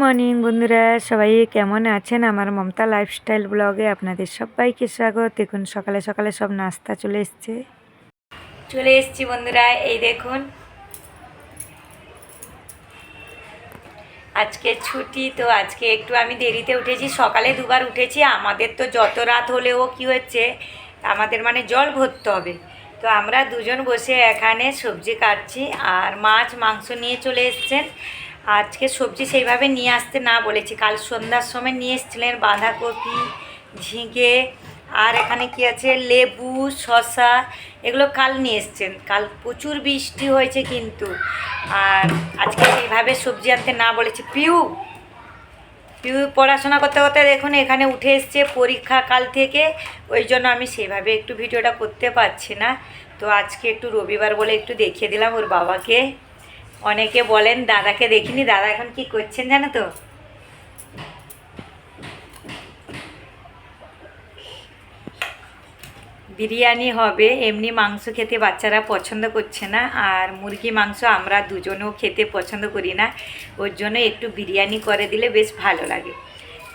Morning বন্ধুরা, সবাই কেমন আছেন? আমার মমতা লাইফস্টাইল ব্লগে আপনাদের সবাইকে স্বাগত। দেখুন, সকালে সকালে সব নাস্তা চলে এসছে। চলে এসছি বন্ধুরা, এই দেখুন। আজকে ছুটি, তো আজকে একটু আমি দেরিতে উঠেছি। সকালে দুবার উঠেছি, আমাদের তো যত রাত হলেও কি হচ্ছে, আমাদের মানে জল ভরতে হবে। তো আমরা দুজন বসে এখানে সবজি কাটছি, আর মাছ, মাংস নিয়ে চলে এসছেন। আজকে সবজি সেইভাবে নিয়ে আসতে না বলেছি। কাল সন্ধ্যার সময় নিয়ে এসেছিলেন বাঁধাকপি, ঝিঙে, আর এখানে কি আছে? লেবু, শসা, এগুলো কাল নিয়ে এসছেন। কাল প্রচুর বৃষ্টি হয়েছে কিন্তু। আর আজকে সেইভাবে সবজি আনতে না বলেছি। পিউ পিউ পড়াশোনা করতে করতে দেখুন এখানে উঠে এসছে পরীক্ষা কাল থেকে। ওই জন্য আমি সেভাবে একটু ভিডিওটা করতে পারছি না। তো আজকে একটু রবিবার বলে একটু দেখিয়ে দিলাম ওর বাবাকে। অনেকে বলেন, দাদাকে দেখিনি, দাদা এখন কি করছেন জানো তো? বিরিয়ানি হবে, এমনি মাংস খেতে বাচ্চারা পছন্দ করছে না, আর মুরগি, মাংস আমরা দুজনেও খেতে পছন্দ করি না। ওর জন্য একটু বিরিয়ানি করে দিলে বেশ ভালো লাগে।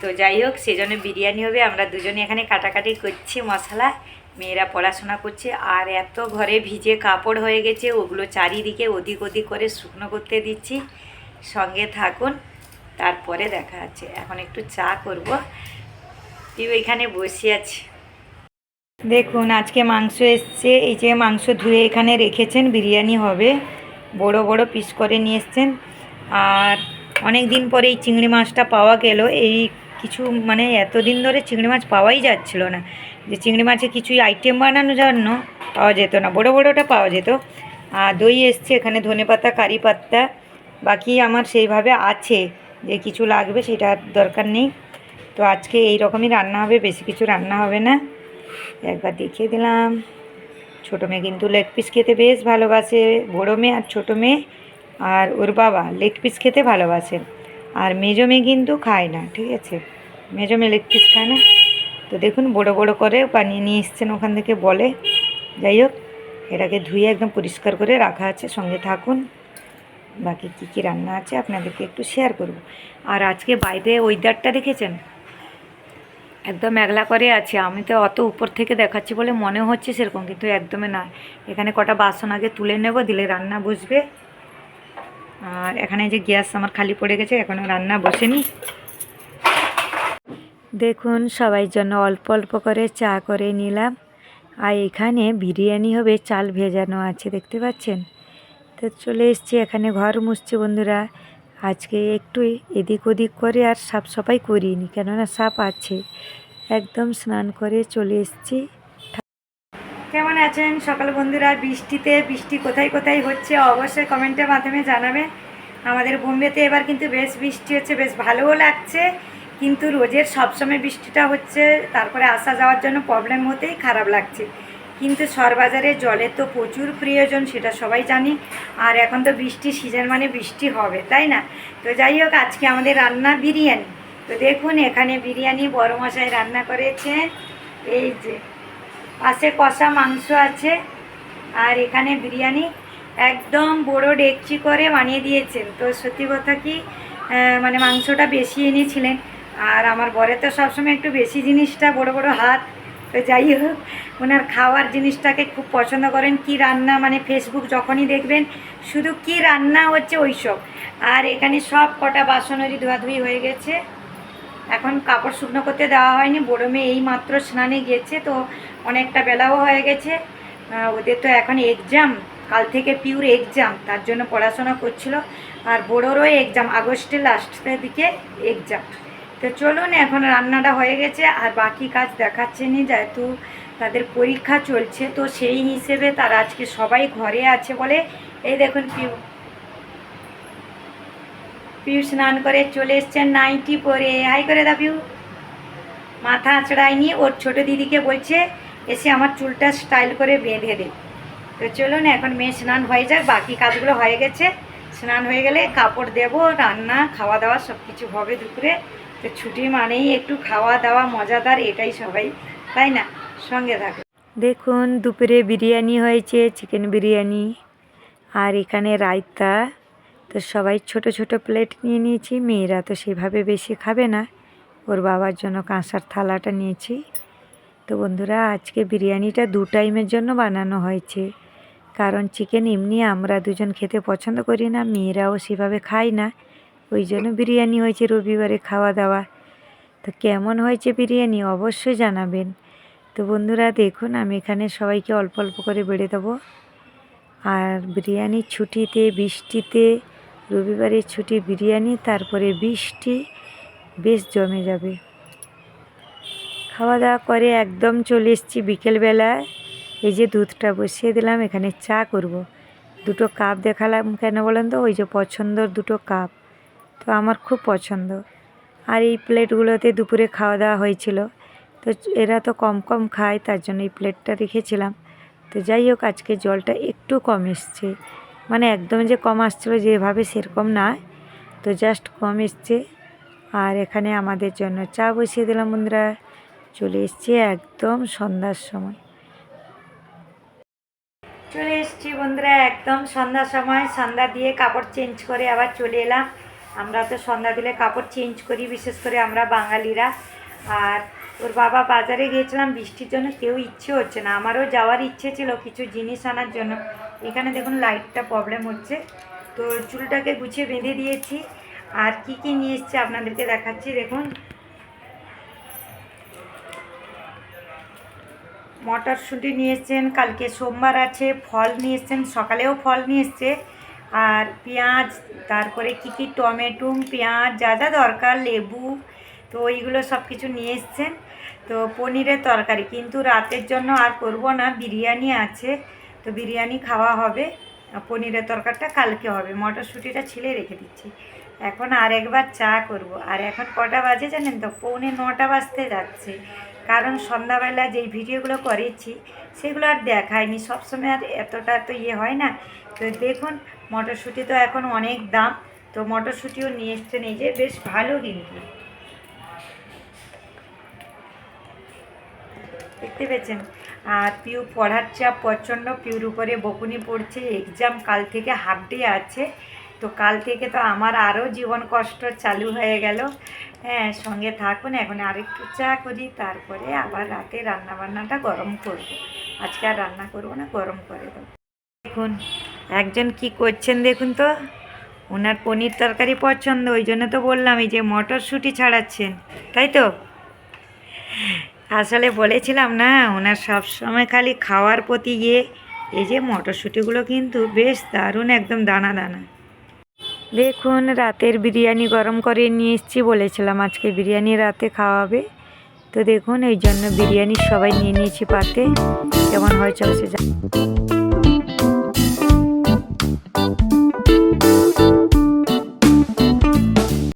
তো যাই হোক, সেজন্য বিরিয়ানি হবে, আমরা দুজনে এখানে কাটাকাটি করছি মশলা। মেয়েরা পড়াশোনা করছে আর এত ঘরে ভিজে কাপড় হয়ে গেছে, ওগুলো চারিদিকে ওদিক ওদিক করে শুকনো করতে দিচ্ছি। সঙ্গে থাকুন, তারপরে দেখা আছে এখন একটু চা করব। তুই এখানে বসে আছি। দেখুন, আজকে মাংস এসছে। এই যে মাংস ধুয়ে এখানে রেখেছেন, বিরিয়ানি হবে। বড় বড় পিস করে নিয়ে এসছেন। আর অনেক দিন পরে এই চিংড়ি মাছটা পাওয়া গেল। এই কিছু মানে এতদিন ধরে চিংড়ি মাছ পাওয়াই যাচ্ছিল না। যে চিংড়ি মাছের কিছুই আইটেম বানানোর জন্য পাওয়া যেত না। বড় বড়টা পাওয়া যেত। আর দই এসছে, এখানে ধনেপাতা কারি পাত্তা বাকি আমার সেইভাবে আছে। যে কিছু লাগবে সেটা দরকার নেই। তো আজকে এই রকমই রান্না হবে, বেশি কিছু রান্না হবে না। একবার দেখিয়ে দিলাম। ছোটো মেয়ে কিন্তু লেগ পিস খেতে বেশ ভালোবাসে, বড়ো মেয়ে আর ছোটো মেয়ে। আর ওর বাবা লেগ পিস খেতে ভালোবাসে। আর মেজো মেয়ে কিন্তু খায় না, ঠিক আছে? মেজো মেয়ে লেগ পিস খায় না? তো দেখুন, বড় বড় করে বানিয়ে নিয়ে এসছেন ওখান থেকে বলে। যাই হোক, এটাকে ধুয়ে একদম পরিষ্কার করে রাখা আছে, সঙ্গে থাকুন। বাকি কী কী রান্না আছে আপনাদেরকে একটু শেয়ার করব। আর আজকে বাইরে ওয়েদারটা দেখেছেন? একদম মেঘলা করে আছে। আমি তো অত উপর থেকে দেখাচ্ছি বলে মনে হচ্ছে সেরকম, কিন্তু একদমই না। এখানে কটা বাসন আগে তুলে নেব, দিলে রান্না বসবে। আর এখানে যে গ্যাস আমার খালি পড়ে গেছে এখনও রান্না বসেনি। দেখুন, সবাই জন্য অল্প অল্প করে চা করে নিলাম। আর এখানে বিরিয়ানি হবে, চাল ভেজানো আছে, দেখতে পাচ্ছেন? তো চলে এসছি এখানে ঘর মুছছি বন্ধুরা। আজকে একটু এদিক ওদিক করে আর সাফ সাফাই করিনি, কেননা সাপ আছে। একদম স্নান করে চলে এসছি। কেমন আছেন সকাল বন্ধুরা? বৃষ্টিতে, বৃষ্টি কোথায় কোথায় হচ্ছে অবশ্যই কমেন্টের মাধ্যমে জানাবেন। আমাদের বোম্বেতে এবার কিন্তু বেশ বৃষ্টি হচ্ছে, বেশ ভালোও লাগছে। কিন্তু রোজের সবসময় বৃষ্টিটা হচ্ছে, তারপরে আসা যাওয়ার জন্য প্রবলেম হতেই খারাপ লাগছে। কিন্তু সরবাজারে জলের তো প্রচুর প্রয়োজন, সেটা সবাই জানি। আর এখন তো বৃষ্টি সিজন মানে বৃষ্টি হবে, তাই না? তো যাই হোক, আজকে আমাদের রান্না বিরিয়ানি। তো দেখুন, এখানে বিরিয়ানি বড় মশাই রান্না করেছেন এই যে, পাশে কষা মাংস আছে। আর এখানে বিরিয়ানি একদম বড় ডেকচি করে বানিয়ে দিয়েছেন। তো সত্যি কথা কি মানে মাংসটা বেশি এনেছিলেন। আর আমার বরে তো সবসময় একটু বেশি জিনিসটা, বড় বড় হাত। তো যাই হোক ওনার খাওয়ার জিনিসটাকে খুব পছন্দ করেন। কি রান্না মানে ফেসবুক যখনই দেখবেন, শুধু কি রান্না হচ্ছে ওইসব। আর এখানে সব কটা বাসনেরই ধোয়াধুয়ি হয়ে গেছে। এখন কাপড় শুকনো করতে দেওয়া হয়নি। বড়ো মেয়ে এই মাত্র স্নানে গিয়েছে, তো অনেকটা বেলাও হয়ে গেছে। ওদের তো এখন এক্সাম কাল থেকে পিউর এক্সাম তার জন্য পড়াশোনা করছিল। আর বড়োরও এক্সাম আগস্টের লাস্টের দিকে এক্সাম তো চলুন, এখন রান্নাটা হয়ে গেছে, আর বাকি কাজ দেখাচ্ছে নি যেহেতু তাদের পরীক্ষা চলছে, তো সেই হিসেবে তারা আজকে সবাই ঘরে আছে বলে এই দেখুন পিউ। পিউ স্নান করে চলে এসছেন নাইটি পরে হাই করে দা পিউ। মাথা আঁচড়ায়নি, ওর ছোট দিদিকে বলছে, এসে আমার চুলটা স্টাইল করে বেঁধে দে। তো চলুন, এখন মেয়ে স্নান হয়ে যাক, বাকি কাজগুলো হয়ে গেছে। স্নান হয়ে গেলে কাপড় দেব, রান্না, খাওয়া দাওয়া সব কিছু হবে দুপুরে। তো ছুটি মানেই একটু খাওয়া দাওয়া মজাদার, এটাই সবাই, তাই না? সঙ্গে থাকে। দেখুন, দুপুরে বিরিয়ানি হয়েছে চিকেন বিরিয়ানি আর এখানে রায়তা। তো সবাই ছোট ছোট প্লেট নিয়ে নিয়েছি, মেয়েরা তো সেভাবে বেশি খাবে না। ওর বাবার জন্য কাঁসার থালাটা নিয়েছি। তো বন্ধুরা, আজকে বিরিয়ানিটা দু টাইমের জন্য বানানো হয়েছে। কারণ চিকেন এমনি আমরা দুজন খেতে পছন্দ করি না, মেয়েরাও সেভাবে খায় না। ওই জন্য বিরিয়ানি হয়েছে রবিবারে খাওয়া দাওয়া। তো কেমন হয়েছে বিরিয়ানি অবশ্যই জানাবেন। তো বন্ধুরা, দেখুন, আমি এখানে সবাইকে অল্প অল্প করে বেড়ে দেবো। আর বিরিয়ানির ছুটিতে, বৃষ্টিতে, রবিবারের ছুটি বিরিয়ানি, তারপরে বৃষ্টি, বেশ জমে যাবে। খাওয়া দাওয়া করে একদম চলে এসেছি বিকেলবেলায় এই যে দুধটা বসিয়ে দিলাম, এখানে চা করব। দুটো কাপ দেখালাম কেন বলেন তো? ওই যে পছন্দর দুটো কাপ। তো আমার খুব পছন্দ। আর এই প্লেটগুলোতে দুপুরে খাওয়া দাওয়া হয়েছিল। তো এরা তো কম কম খায়, তার জন্য এই প্লেটটা রেখেছিলাম। তো যাই হোক, আজকে জলটা একটু কম এসছে। মানে একদম যে কম আসছিল যেভাবে সেরকম না। তো জাস্ট কম এসছে। আর এখানে আমাদের জন্য চা বসিয়ে দিলাম বন্ধুরা। চলে এসছি একদম সন্ধ্যার সময়। চলে এসছি বন্ধুরা একদম সন্ধ্যার সময়। সন্ধ্যা দিয়ে কাপড় চেঞ্জ করে আবার চলে এলাম। আমরা তো সন্ধ্যা দিলে কাপড় চেঞ্জ করি, বিশেষ করে আমরা বাঙালিরা। আর ওর বাবা বাজারে গিয়েছিলাম, বৃষ্টির জন্য কেউ ইচ্ছে হচ্ছে না। আমারও যাওয়ার ইচ্ছে ছিল কিছু জিনিস আনার জন্য। এখানে দেখুন লাইটটা প্রবলেম হচ্ছে। তো চুলটাকে গুছিয়ে বেঁধে দিয়েছি। আর কি কি নিয়ে এসছে আপনাদেরকে দেখাচ্ছি। দেখুন। মটরশুঁটি নিয়ে এসছেন, কালকে সোমবার আছে, ফল নিয়ে এসছেন, সকালেও ফল নিয়ে এসছে। আর পেঁয়াজ, তারপরে কী কী টমেটো, পেঁয়াজ, যা যা দরকার, লেবু, তো ওইগুলো সব কিছু নিয়ে এসছেন। তো পনিরের তরকারি, কিন্তু রাতের জন্য আর করব না, বিরিয়ানি আছে, তো বিরিয়ানি খাওয়া হবে। পনিরের তরকারিটা কালকে হবে, মটরশুঁটিটা ছিলে রেখে দিচ্ছি। এখন আর একবার চা করব। আর এখন কটা বাজে জানেন তো? পৌনে নটা বাজতে যাচ্ছে। কারণ সন্ধ্যাবেলা যেই ভিডিওগুলো করেছি, সেগুলো আর দেখায়নি। সবসময় আর এতটা তো ইয়ে হয় না। তো দেখুন মটরশুঁটি তো এখন অনেক দাম, তো মটরশুঁটিও নিয়ে এসছেন এই যে, বেশ ভালো কিন্তু। দেখতে পেয়েছেন? আর পিউ পড়ার চাপ প্রচণ্ড, পিউর উপরে বকুনি পড়ছে এক্সাম কাল থেকে হাফ ডে আছে, তো কাল থেকে তো আমার আরও জীবন কষ্ট চালু হয়ে গেল। হ্যাঁ সঙ্গে থাকুন, এখন আরেকটু চা করি, তারপরে আবার রাতে রান্না বান্নাটা গরম করব। আজকে আর রান্না করব না, গরম করে দেবো। দেখুন একজন কি করছেন দেখুন তো? ওনার পনির তরকারি পছন্দ, ওই জন্য তো বললাম এই যে মটরশুঁটি ছাড়াচ্ছেন, তাই তো? আসলে বলেছিলাম না, ওনার সব সময় খালি খাওয়ার প্রতি ইয়ে এই যে মটরশুঁটিগুলো কিন্তু বেশ দারুণ, একদম দানা দানা। দেখুন, রাতের বিরিয়ানি গরম করে নিয়ে এসেছি, বলেছিলাম আজকে বিরিয়ানি রাতে খাওয়াবে। তো দেখুন, এই জন্য বিরিয়ানি সবাই নিয়ে নিয়েছি পাতে, কেমন হয়েছে সে